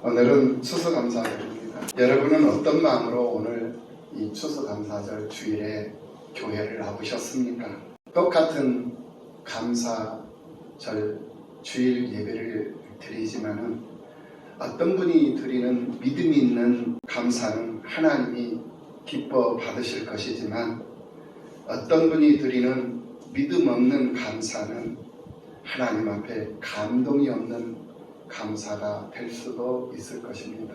오늘은 추수감사절입니다. 여러분은 어떤 마음으로 오늘 이 추수감사절 주일에 교회를 나오셨습니까? 똑같은 감사절 주일 예배를 드리지만은 어떤 분이 드리는 믿음이 있는 감사는 하나님이 기뻐 받으실 것이지만 어떤 분이 드리는 믿음 없는 감사는 하나님 앞에 감동이 없는 감사가 될 수도 있을 것입니다.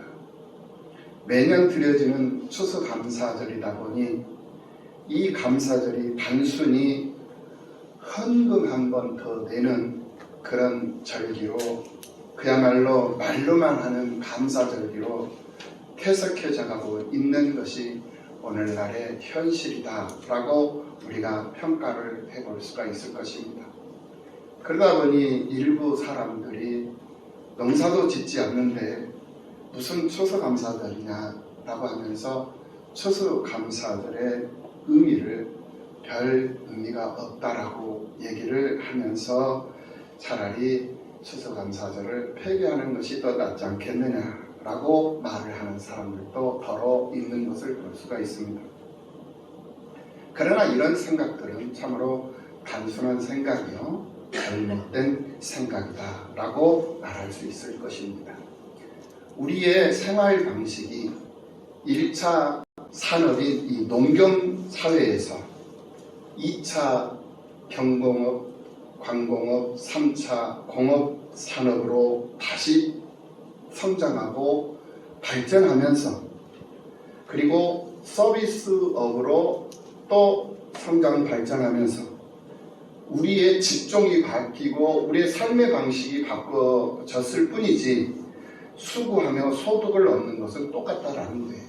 매년 드려지는 추수감사절이다 보니 이 감사절이 단순히 헌금 한 번 더 내는 그런 절기로 그야말로 말로만 하는 감사절기로 퇴색해져 가고 있는 것이 오늘날의 현실이다라고 우리가 평가를 해볼 수가 있을 것입니다. 그러다 보니 일부 사람들이 농사도 짓지 않는데 무슨 추수감사절이냐라고 하면서 추수감사절의 의미를 별 의미가 없다라고 얘기를 하면서 차라리 추수감사절을 폐기하는 것이 더 낫지 않겠느냐라고 말을 하는 사람들도 더러 있는 것을 볼 수가 있습니다. 그러나 이런 생각들은 참으로 단순한 생각이요 잘못된 생각이다라고 말할 수 있을 것입니다. 우리의 생활 방식이 1차 산업인 이 농경 사회에서 2차 경공업, 관공업, 3차 공업 산업으로 다시 성장하고 발전하면서 그리고 서비스업으로 또 성장 발전하면서 우리의 직종이 바뀌고 우리의 삶의 방식이 바꿔졌을 뿐이지 수고하며 소득을 얻는 것은 똑같다라는 거예요.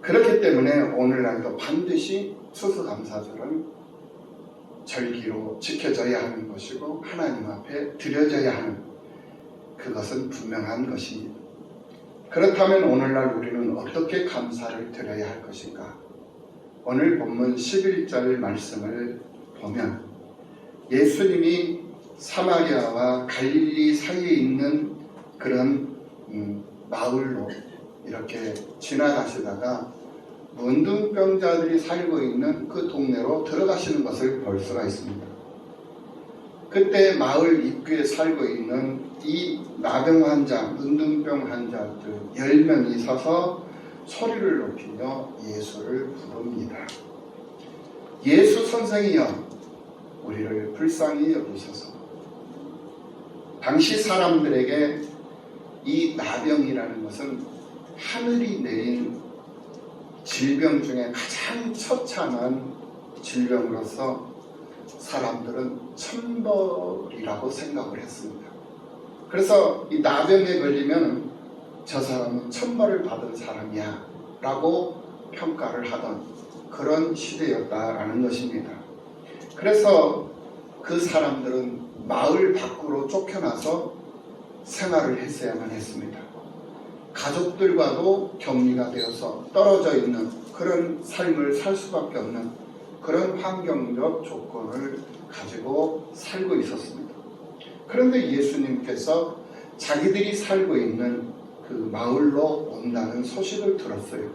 그렇기 때문에 오늘날도 반드시 추수감사절은 절기로 지켜져야 하는 것이고 하나님 앞에 드려져야 하는 그것은 분명한 것입니다. 그렇다면 오늘날 우리는 어떻게 감사를 드려야 할 것인가? 오늘 본문 11절 말씀을 보면 예수님이 사마리아와 갈릴리 사이에 있는 그런 음, 마을로 이렇게 지나가시다가 문둥병자들이 살고 있는 그 동네로 들어가시는 것을 볼 수가 있습니다. 그때 마을 입구에 살고 있는 이 나병 환자, 문둥병 환자들 10명이 서서 소리를 높이며 예수를 부릅니다. 예수 선생이여 우리를 불쌍히 여기소서. 당시 사람들에게 이 나병이라는 것은 하늘이 내린 질병 중에 가장 처참한 질병으로서 사람들은 천벌이라고 생각을 했습니다. 그래서 이 나병에 걸리면 저 사람은 천벌을 받은 사람이야 라고 평가를 하던 그런 시대였다라는 것입니다. 그래서 그 사람들은 마을 밖으로 쫓겨나서 생활을 했어야만 했습니다. 가족들과도 격리가 되어서 떨어져 있는 그런 삶을 살 수밖에 없는 그런 환경적 조건을 가지고 살고 있었습니다. 그런데 예수님께서 자기들이 살고 있는 그 마을로 온다는 소식을 들었어요.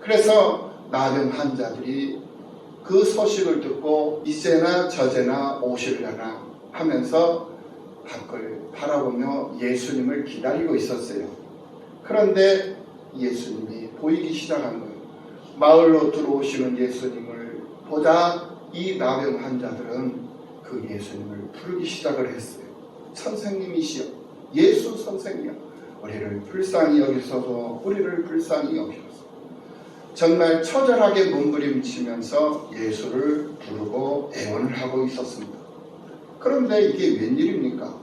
그래서 나병 환자들이 그 소식을 듣고 이제나 저제나 오실려나 하면서 밖을 바라보며 예수님을 기다리고 있었어요. 그런데 예수님이 보이기 시작한 거예요. 마을로 들어오시는 예수님을 보자 이 나병 환자들은 그 예수님을 부르기 시작을 했어요. 선생님이시여, 예수 선생이여, 우리를 불쌍히 여기소서, 우리를 불쌍히 여기소서. 정말 처절하게 몸부림치면서 예수를 부르고 애원을 하고 있었습니다. 그런데 이게 웬일입니까?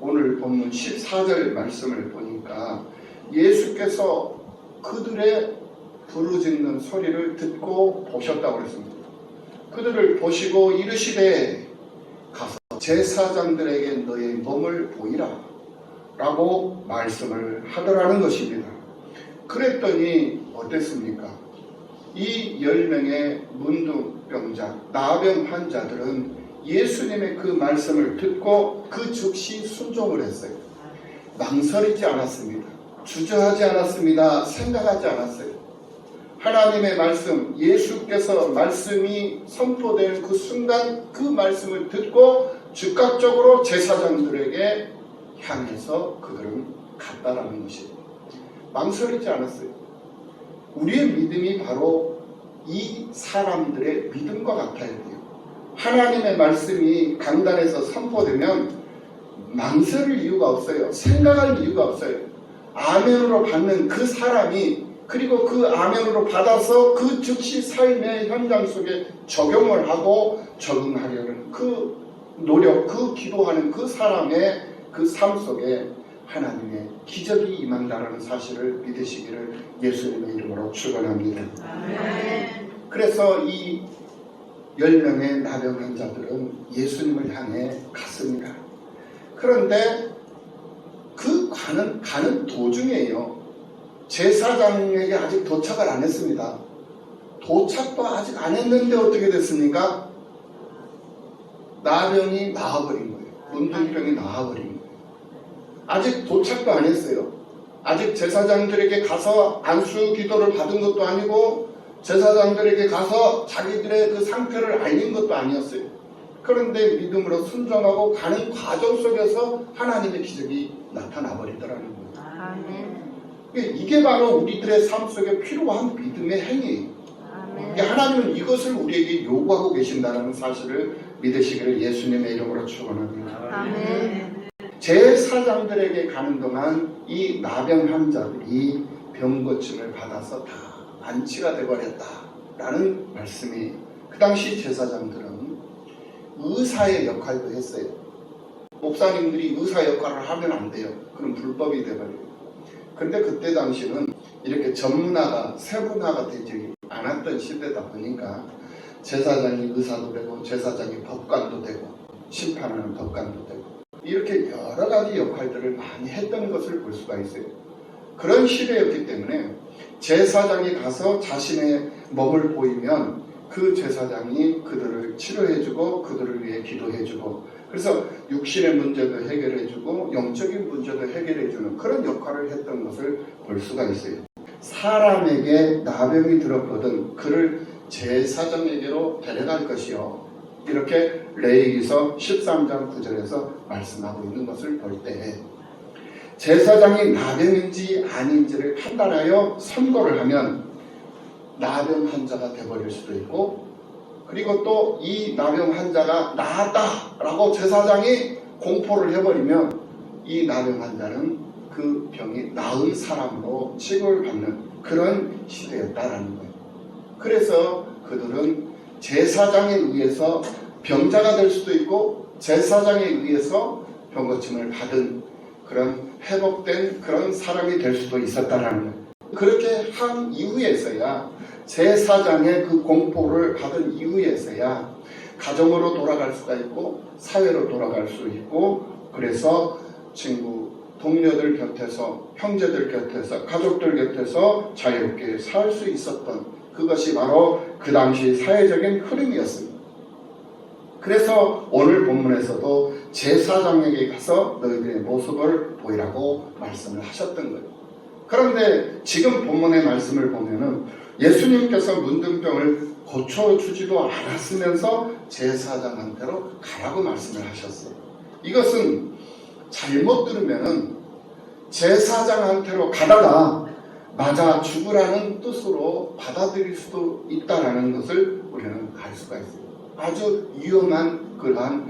오늘 본문 14절 말씀을 보니까 예수께서 그들의 부르짖는 소리를 듣고 보셨다고 그랬습니다. 그들을 보시고 이르시되 가서 제사장들에게 너의 몸을 보이라 라고 말씀을 하더라는 것입니다. 그랬더니 어땠습니까? 이 10명의 문둥병자, 나병 환자들은 예수님의 그 말씀을 듣고 그 즉시 순종을 했어요. 망설이지 않았습니다. 주저하지 않았습니다. 생각하지 않았어요. 하나님의 말씀, 예수께서 말씀이 선포된 그 순간 그 말씀을 듣고 즉각적으로 제사장들에게 향해서 그들은 갔다라는 것이에요. 망설이지 않았어요. 우리의 믿음이 바로 이 사람들의 믿음과 같아야 돼요. 하나님의 말씀이 강단에서 선포되면 망설일 이유가 없어요. 생각할 이유가 없어요. 아멘으로 받는 그 사람이 그리고 그 아멘으로 받아서 그 즉시 삶의 현장 속에 적용을 하고 적응하려는 그 노력, 그 기도하는 그 사람의 그 삶 속에 하나님의 기적이 임한다는 사실을 믿으시기를 예수님의 이름으로 축원합니다. 그래서 이 10명의 나병 환자들은 예수님을 향해 갔습니다. 그런데 그 가는, 가는 도중에요. 제사장에게 아직 도착을 안 했습니다. 도착도 아직 안 했는데 어떻게 됐습니까? 나병이 나와버린 거예요. 문둥병이 나와버린 거예요. 아직 도착도 안 했어요. 아직 제사장들에게 가서 안수 기도를 받은 것도 아니고 제사장들에게 가서 자기들의 그 상태를 알린 것도 아니었어요. 그런데 믿음으로 순종하고 가는 과정 속에서 하나님의 기적이 나타나 버리더라는 거예요. 아멘. 이게 바로 우리들의 삶 속에 필요한 믿음의 행위예요. 하나님은 이것을 우리에게 요구하고 계신다는 사실을 믿으시기를 예수님의 이름으로 축원합니다. 아멘. 제사장들에게 가는 동안 이 나병 환자들이 병 고침을 받아서 다 안치가 되버렸다라는 말씀이 그 당시 제사장들은 의사의 역할도 했어요. 목사님들이 의사 역할을 하면 안 돼요. 그럼 불법이 돼버려요. 근데 그때 당시는 이렇게 전문화가 세분화가 되지 않았던 시대다 보니까 제사장이 의사도 되고 제사장이 법관도 되고 심판하는 법관도 되고 이렇게 여러 가지 역할들을 많이 했던 것을 볼 수가 있어요. 그런 시대였기 때문에 제사장이 가서 자신의 몸을 보이면 그 제사장이 그들을 치료해주고 그들을 위해 기도해주고 그래서 육신의 문제도 해결해주고 영적인 문제도 해결해주는 그런 역할을 했던 것을 볼 수가 있어요. 사람에게 나병이 들었거든 그를 제사장에게로 데려갈 것이요. 이렇게 레이기서 13장 9절에서 말씀하고 있는 것을 볼 때 제사장이 나병인지 아닌지를 판단하여 선고를 하면 나병 환자가 되버릴 수도 있고 그리고 또 이 나병 환자가 나았다라고 제사장이 공포를 해버리면 이 나병 환자는 그 병이 나은 사람으로 취급을 받는 그런 시대였다라는 거예요. 그래서 그들은 제사장에 의해서 병자가 될 수도 있고 제사장에 의해서 병고침을 받은 그런 회복된 그런 사람이 될 수도 있었다라는 거예요. 그렇게 한 이후에서야 제사장의 그 공포를 받은 이후에서야 가정으로 돌아갈 수가 있고 사회로 돌아갈 수 있고 그래서 친구 동료들 곁에서 형제들 곁에서 가족들 곁에서 자유롭게 살 수 있었던 그것이 바로 그 당시 사회적인 흐름이었습니다. 그래서 오늘 본문에서도 제사장에게 가서 너희들의 모습을 보이라고 말씀을 하셨던 거예요. 그런데 지금 본문의 말씀을 보면은 예수님께서 문둥병을 고쳐주지도 않았으면서 제사장한테로 가라고 말씀을 하셨어요. 이것은 잘못 들으면은 제사장한테로 가다가 맞아 죽으라는 뜻으로 받아들일 수도 있다라는 것을 우리는 알 수가 있어요. 아주 위험한 그러한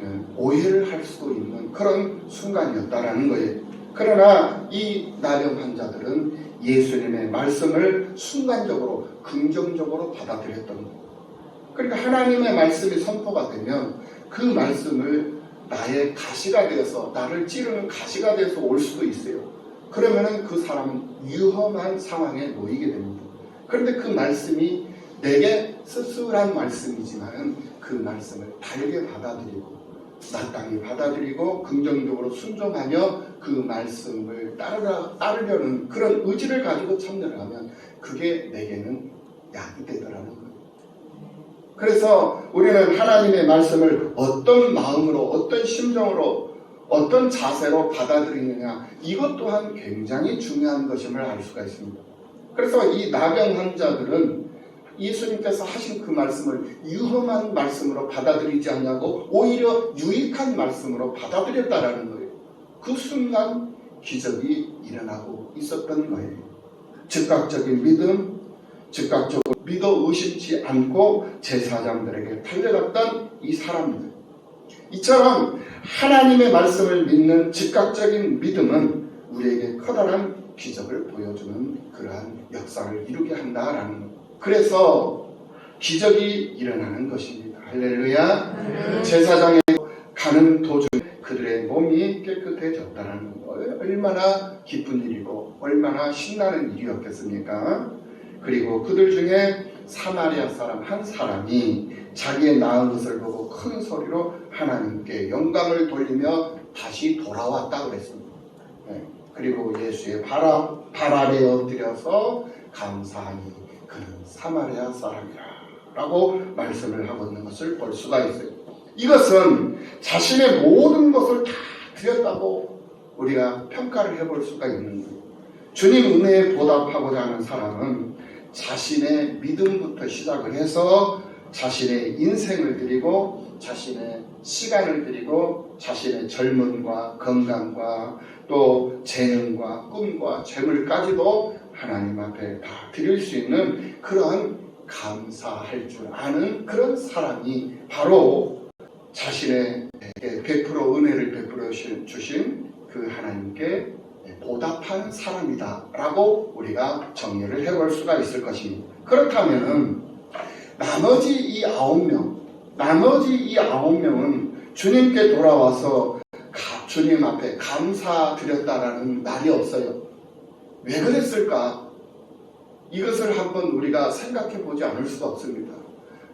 어, 오해를 할 수도 있는 그런 순간이었다라는 거예요. 그러나 이 나병 환자들은 예수님의 말씀을 순간적으로 긍정적으로 받아들였던 거예요. 그러니까 하나님의 말씀이 선포가 되면 그 말씀을 나의 가시가 되어서 나를 찌르는 가시가 되어서 올 수도 있어요. 그러면은 그 사람은 위험한 상황에 놓이게 됩니다. 그런데 그 말씀이 내게 씁쓸한 말씀이지만 그 말씀을 달게 받아들이고 마땅히 받아들이고 긍정적으로 순종하며 그 말씀을 따르라, 따르려는 그런 의지를 가지고 참여를 하면 그게 내게는 약이 되더라는 거예요. 그래서 우리는 하나님의 말씀을 어떤 마음으로 어떤 심정으로 어떤 자세로 받아들이느냐 이것 또한 굉장히 중요한 것임을 알 수가 있습니다. 그래서 이 나병 환자들은 예수님께서 하신 그 말씀을 유험한 말씀으로 받아들이지 않냐고 오히려 유익한 말씀으로 받아들였다라는 거예요. 그 순간 기적이 일어나고 있었던 거예요. 즉각적인 믿음, 즉각적으로 믿어 의심치 않고 제사장들에게 달려갔던 이 사람들. 이처럼 하나님의 말씀을 믿는 즉각적인 믿음은 우리에게 커다란 기적을 보여주는 그러한 역사를 이루게 한다라는 것. 그래서 기적이 일어나는 것입니다. 할렐루야. 제사장에 가는 도중 그들의 몸이 깨끗해졌다는 거 얼마나 기쁜 일이고 얼마나 신나는 일이었겠습니까? 그리고 그들 중에 사마리아 사람 한 사람이 자기의 나은 것을 보고 큰 소리로 하나님께 영광을 돌리며 다시 돌아왔다 그랬습니다. 네. 그리고 예수의 발, 아래에 엎드려서 감사하니 그는 사마리아 사람이라 라고 말씀을 하고 있는 것을 볼 수가 있어요. 이것은 자신의 모든 것을 다 드렸다고 우리가 평가를 해볼 수가 있는 거예요. 주님 은혜에 보답하고자 하는 사람은 자신의 믿음부터 시작을 해서 자신의 인생을 드리고 자신의 시간을 드리고 자신의 젊음과 건강과 또 재능과 꿈과 재물까지도 하나님 앞에 다 드릴 수 있는 그러한 감사할 줄 아는 그런 사람이 바로 자신의 100% 은혜를 베풀어 주신 그 하나님께 보답하는 사람이다라고 우리가 정리를 해볼 수가 있을 것입니다. 그렇다면은 나머지 이 아홉 명, 나머지 이 아홉 명은 주님께 돌아와서 가- 주님 앞에 감사드렸다라는 말이 없어요. 왜 그랬을까? 이것을 한번 우리가 생각해 보지 않을 수가 없습니다.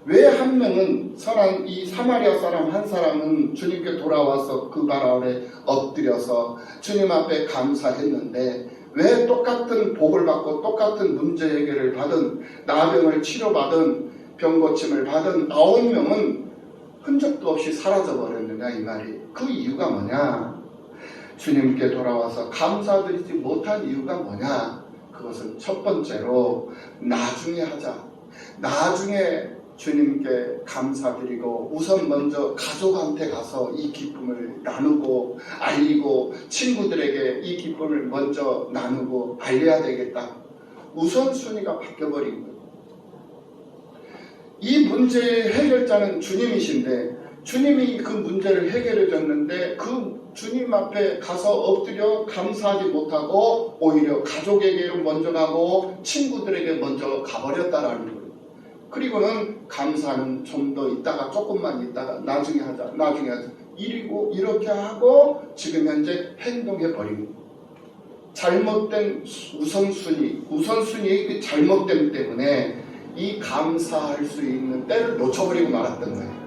왜 한 명은 선한 이 사마리아 사람 한 사람은 주님께 돌아와서 그 발 아래 엎드려서 주님 앞에 감사했는데 왜 똑같은 복을 받고 똑같은 문제 해결을 받은 나병을 치료받은 병 고침을 받은 아홉 명은 흔적도 없이 사라져 버렸느냐 이 말이 그 이유가 뭐냐 주님께 돌아와서 감사드리지 못한 이유가 뭐냐 그것은 첫 번째로 나중에 하자 나중에 주님께 감사드리고 우선 먼저 가족한테 가서 이 기쁨을 나누고 알리고 친구들에게 이 기쁨을 먼저 나누고 알려야 되겠다. 우선순위가 바뀌어버린 거예요. 이 문제의 해결자는 주님이신데 주님이 그 문제를 해결해 줬는데 그 주님 앞에 가서 엎드려 감사하지 못하고 오히려 가족에게 먼저 가고 친구들에게 먼저 가버렸다라는 거예요. 그리고는 감사는 좀 더 있다가 조금만 있다가 나중에 하자 나중에 하자 이리고 이렇게 하고 지금 현재 행동해 거예요. 잘못된 우선순위 우선순위의 그 잘못됨 때문에 이 감사할 수 있는 때를 놓쳐버리고 말았던 거예요.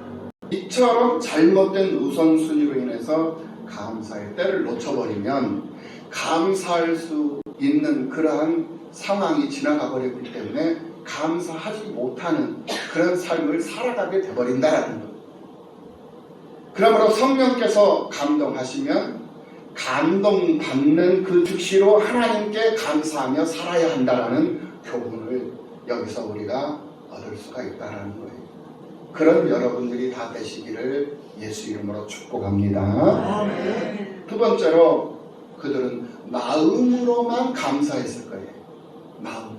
이처럼 잘못된 우선순위로 인해서 감사의 때를 놓쳐버리면 감사할 수 있는 그러한 상황이 지나가 버렸기 때문에 감사하지 못하는 그런 삶을 살아가게 돼버린다라는 것. 그러므로 성령께서 감동하시면 감동받는 그 즉시로 하나님께 감사하며 살아야 한다라는 교훈을 여기서 우리가 얻을 수가 있다라는 거예요. 그런 여러분들이 다 되시기를 예수 이름으로 축복합니다. 두 번째로 그들은 마음으로만 감사했을 거예요. 마음.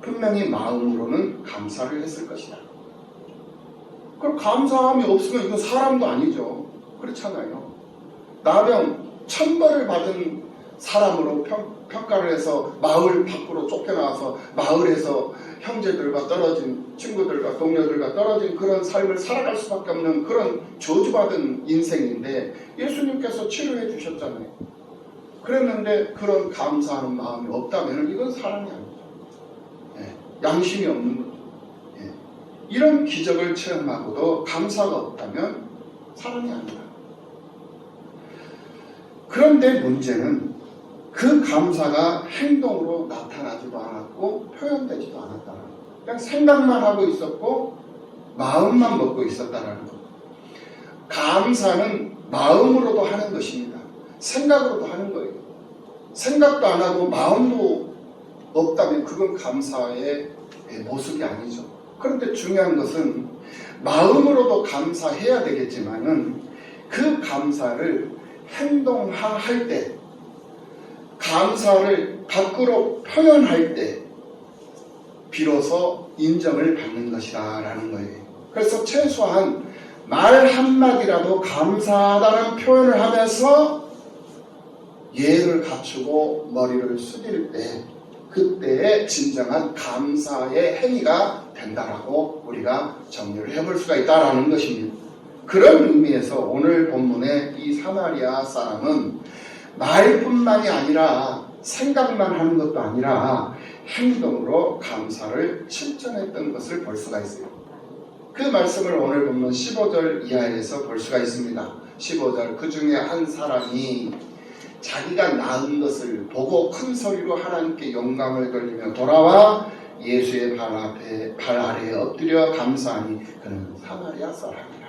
분명히 마음으로는 감사를 했을 것이다. 그럼 감사함이 없으면 이건 사람도 아니죠. 그렇잖아요. 나병 천벌을 받은 사람으로 평, 평가를 해서 마을 밖으로 쫓겨나와서 마을에서 형제들과 떨어진 친구들과 동료들과 떨어진 그런 삶을 살아갈 수밖에 없는 그런 저주받은 인생인데 예수님께서 치료해 주셨잖아요. 그랬는데 그런 감사하는 마음이 없다면 이건 사람이 아니죠. 예, 양심이 없는 거죠. 예, 이런 기적을 체험하고도 감사가 없다면 사람이 아니다. 그런데 문제는 그 감사가 행동으로 나타나지도 않았고 표현되지도 않았다는 거예요. 그냥 생각만 하고 있었고 마음만 먹고 있었다는 거. 감사는 마음으로도 하는 것입니다. 생각으로도 하는 거예요. 생각도 안 하고 마음도 없다면 그건 감사의 모습이 아니죠. 그런데 중요한 것은 마음으로도 감사해야 되겠지만은 그 감사를 행동화할 때, 감사를 밖으로 표현할 때, 비로소 인정을 받는 것이다 라는 거예요. 그래서 최소한 말 한마디라도 감사하다는 표현을 하면서 예를 갖추고 머리를 숙일 때, 그때의 진정한 감사의 행위가 된다라고 우리가 정리를 해볼 수가 있다라는 것입니다. 그런 의미에서 오늘 본문의 이 사마리아 사람은 말뿐만이 아니라 생각만 하는 것도 아니라 행동으로 감사를 실천했던 것을 볼 수가 있어요. 그 말씀을 오늘 본문 15절 이하에서 볼 수가 있습니다. 15절 그 중에 한 사람이 자기가 낳은 것을 보고 큰 소리로 하나님께 영광을 돌리며 돌아와 예수의 발 앞에 발 아래에 엎드려 감사하니 그는 사마리아 사람이라.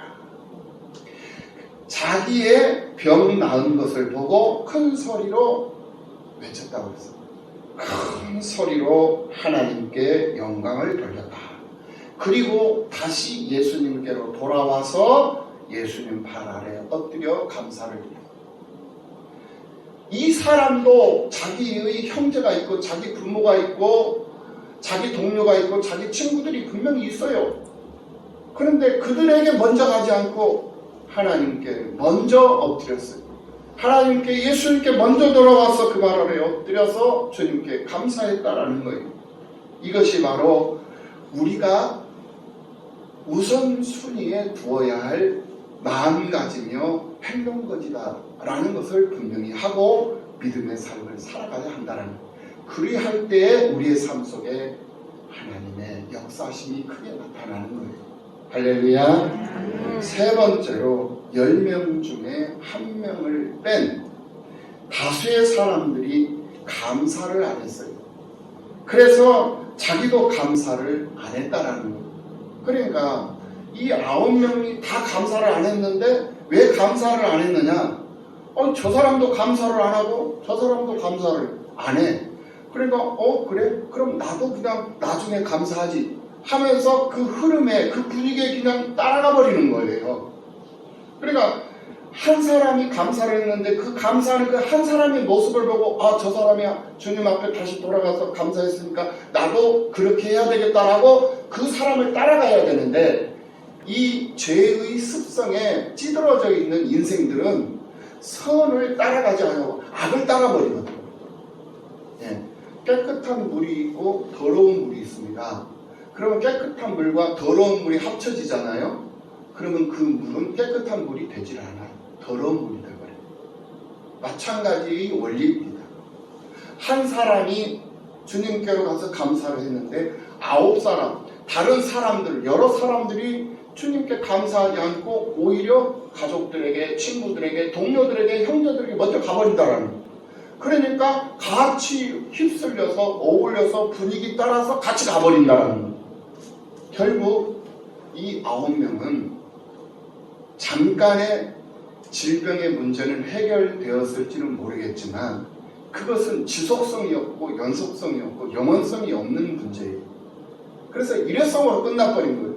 자기의 병 나은 것을 보고 큰 소리로 외쳤다고 했어. 큰 소리로 하나님께 영광을 돌렸다. 그리고 다시 예수님께로 돌아와서 예수님 발 아래 엎드려 감사를 드렸다. 이 사람도 자기의 형제가 있고 자기 부모가 있고 자기 동료가 있고 자기 친구들이 분명히 있어요. 그런데 그들에게 먼저 가지 않고 하나님께 먼저 엎드렸어요. 하나님께 예수님께 먼저 돌아와서 그발 아래 엎드려서 주님께 감사했다라는 거예요. 이것이 바로 우리가 우선순위에 두어야 할 마음가짐이며 행동거지다라는 것을 분명히 하고 믿음의 삶을 살아가야 한다는 그리할 때에 우리의 삶 속에 하나님의 역사심이 크게 나타나는 거예요. 할렐루야. 세 번째로 열명 중에 한 명을 뺀 다수의 사람들이 감사를 안 했어요. 그래서 자기도 감사를 안 했다라는 거예요. 그러니까 이 아홉 명이 다 감사를 안 했는데 왜 감사를 안 했느냐? 어, 저 사람도 감사를 안 하고 저 사람도 감사를 안 해. 그러니까 어 그래? 그럼 나도 그냥 나중에 감사하지 하면서 그 흐름에 그 분위기에 그냥 따라가 버리는 거예요. 그러니까 한 사람이 감사를 했는데 그 감사하는 그 한 사람의 모습을 보고 아 저 사람이 주님 앞에 다시 돌아가서 감사했으니까 나도 그렇게 해야 되겠다라고 그 사람을 따라가야 되는데 이 죄의 습성에 찌들어져 있는 인생들은 선을 따라가지 않고 악을 따라버리거든요. 예, 깨끗한 물이 있고 더러운 물이 있습니다. 그러면 깨끗한 물과 더러운 물이 합쳐지잖아요. 그러면 그 물은 깨끗한 물이 되질 않아요. 더러운 물이 되버려요. 마찬가지의 원리입니다. 한 사람이 주님께로 가서 감사를 했는데 아홉 사람, 다른 사람들, 여러 사람들이 주님께 감사하지 않고 오히려 가족들에게, 친구들에게, 동료들에게, 형제들에게 먼저 가버린다라는 거예요. 그러니까 같이 휩쓸려서 어울려서 분위기 따라서 같이 가버린다라는 거예요. 결국 이 아홉 명은 잠깐의 질병의 문제는 해결되었을지는 모르겠지만 그것은 지속성이 없고 연속성이 없고 영원성이 없는 문제예요. 그래서 일회성으로 끝나버린 거예요.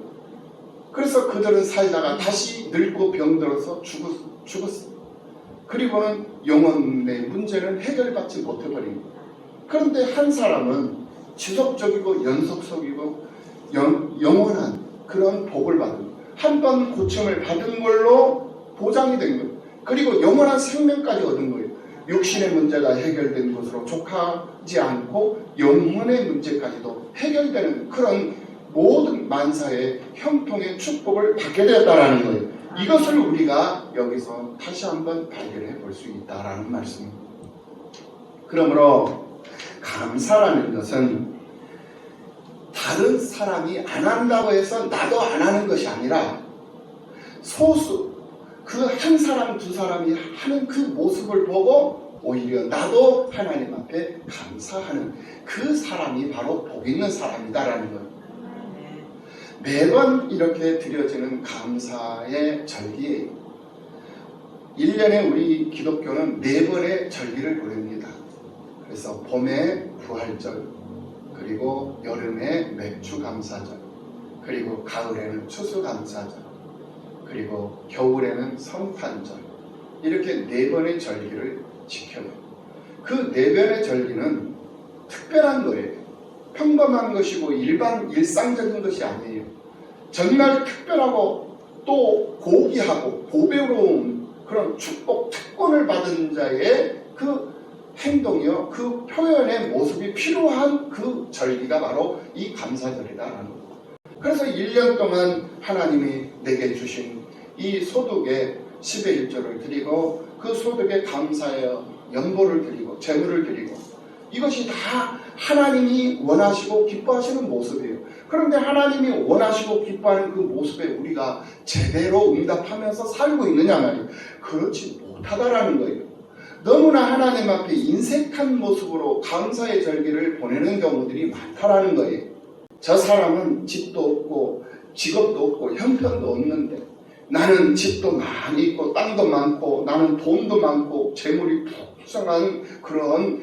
그래서 그들은 살다가 다시 늙고 병들어서 죽었, 죽었어요. 그리고는 영혼의 문제는 해결받지 못해버린 거예요. 그런데 한 사람은 지속적이고 연속적이고 영, 영원한 그런 복을 받은. 한 번 고침을 받은 걸로 보장이 된 거예요. 그리고 영원한 생명까지 얻은 거예요. 육신의 문제가 해결된 것으로 족하지 않고 영혼의 문제까지도 해결되는 그런 모든 만사의 형통의 축복을 받게 되었다라는 거예요. 이것을 우리가 여기서 다시 한번 발견해 볼 수 있다라는 말씀입니다. 그러므로 감사라는 것은 다른 사람이 안 한다고 해서 나도 안 하는 것이 아니라 소수 그 한 사람 두 사람이 하는 그 모습을 보고 오히려 나도 하나님 앞에 감사하는 그 사람이 바로 복 있는 사람이다라는 거예요. 매번 이렇게 드려지는 감사의 절기에 1년에 우리 기독교는 네 번의 절기를 보냅니다. 그래서 봄에 부활절, 그리고 여름에 맥주감사절, 그리고 가을에는 추수감사절, 그리고 겨울에는 성탄절 이렇게 네 번의 절기를 지켜요. 그 네 번의 절기는 특별한 거예요. 평범한 것이고 일반 일상적인 것이 아니에요. 정말 특별하고 또 고귀하고 고배로운 그런 축복 특권을 받은 자의 그 행동이요, 그 표현의 모습이 필요한 그 절기가 바로 이 감사절이다라는 거예요. 그래서 1년 동안 하나님이 내게 주신 이 소득의 10의 1조를 드리고 그 소득에 감사하여 연보를 드리고 재물을 드리고 이것이 다 하나님이 원하시고 기뻐하시는 모습이에요. 그런데 하나님이 원하시고 기뻐하는 그 모습에 우리가 제대로 응답하면서 살고 있느냐 말이에요. 그렇지 못하다라는 거예요. 너무나 하나님 앞에 인색한 모습으로 감사의 절기를 보내는 경우들이 많다라는 거예요. 저 사람은 집도 없고 직업도 없고 형편도 없는데 나는 집도 많이 있고 땅도 많고 나는 돈도 많고 재물이 풍성한 그런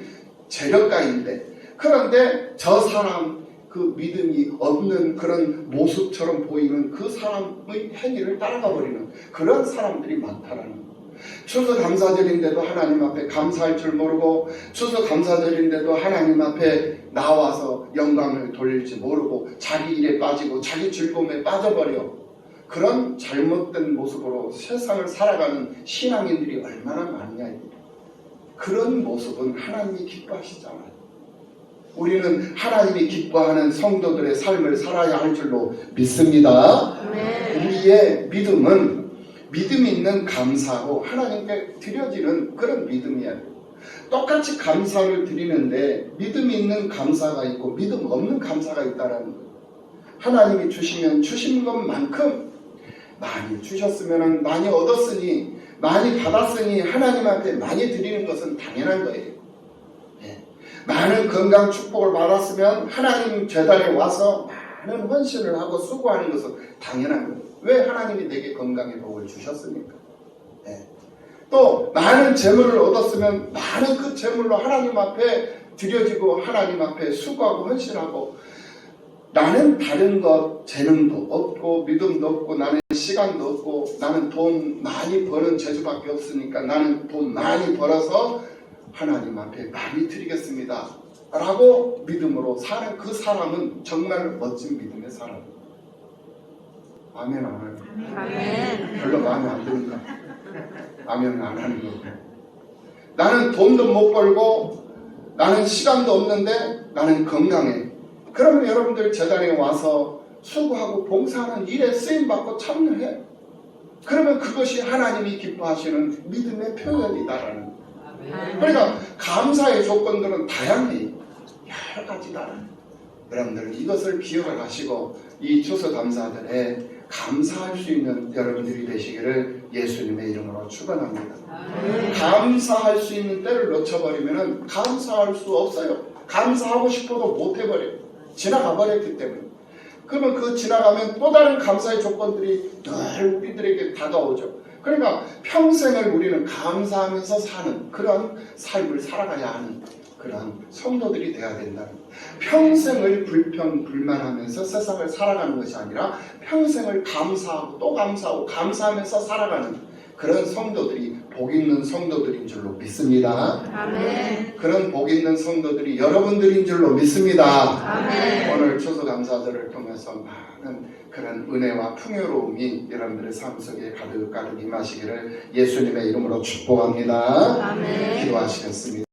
재력가인데 그런데 저 사람 그 믿음이 없는 그런 모습처럼 보이는 그 사람의 행위를 따라가 버리는 그런 사람들이 많다라는 거예요. 추수 감사절인데도 하나님 앞에 감사할 줄 모르고 추수 감사절인데도 하나님 앞에 나와서 영광을 돌릴지 모르고 자기 일에 빠지고 자기 즐거움에 빠져버려 그런 잘못된 모습으로 세상을 살아가는 신앙인들이 얼마나 많냐. 그런 모습은 하나님이 기뻐하시잖아요. 우리는 하나님이 기뻐하는 성도들의 삶을 살아야 할 줄로 믿습니다. 우리의 믿음은 믿음 있는 감사고 하나님께 드려지는 그런 믿음이야. 똑같이 감사를 드리는데 믿음 있는 감사가 있고 믿음 없는 감사가 있다라는 거예요. 하나님이 주시면 주신 것만큼 많이 주셨으면 많이 얻었으니 많이 받았으니 하나님 앞에 많이 드리는 것은 당연한 거예요. 예. 많은 건강 축복을 받았으면 하나님 재단에 와서 많은 헌신을 하고 수고하는 것은 당연한 거예요. 왜 하나님이 내게 건강의 복을 주셨습니까? 예. 또 많은 재물을 얻었으면 많은 그 재물로 하나님 앞에 드려지고 하나님 앞에 수고하고 헌신하고 나는 다른 것 재능도 없고 믿음도 없고 나는 시간도 없고 나는 돈 많이 버는 재주밖에 없으니까 나는 돈 많이 벌어서 하나님 앞에 많이 드리겠습니다. 라고 믿음으로 사는 그 사람은 정말 멋진 믿음의 사람. 아멘 안 하는 아멘. 별로 마음에 안 드니까 아멘을 안 하는 거고. 나는 돈도 못 벌고 나는 시간도 없는데 나는 건강해. 그러면 여러분들 재단에 와서 수고하고 봉사하는 일에 쓰임 받고 참여해. 그러면 그것이 하나님이 기뻐하시는 믿음의 표현이다라는. 거예요. 그러니까 감사의 조건들은 다양해. 여러 가지다. 여러분들 이것을 기억을 하시고 이 추수 감사절에 감사할 수 있는 여러분들이 되시기를 예수님의 이름으로 축원합니다. 감사할 수 있는 때를 놓쳐버리면 감사할 수 없어요. 감사하고 싶어도 못 해버려요. 지나가 버렸기 때문에. 그러면 그 지나가면 또 다른 감사의 조건들이 늘 우리들에게 다가오죠. 그러니까 평생을 우리는 감사하면서 사는 그런 삶을 살아가야 하는 그런 성도들이 돼야 된다는 거예요. 평생을 불평 불만하면서 세상을 살아가는 것이 아니라 평생을 감사하고 또 감사하고 감사하면서 살아가는 그런 성도들이 복 있는 성도들인 줄로 믿습니다. 아멘. 그런 복 있는 성도들이 여러분들인 줄로 믿습니다. 아멘. 오늘 추수감사절을 통해서 많은 그런 은혜와 풍요로움이 여러분들의 삶 속에 가득 가득 임하시기를 예수님의 이름으로 축복합니다. 아멘. 기도하시겠습니다.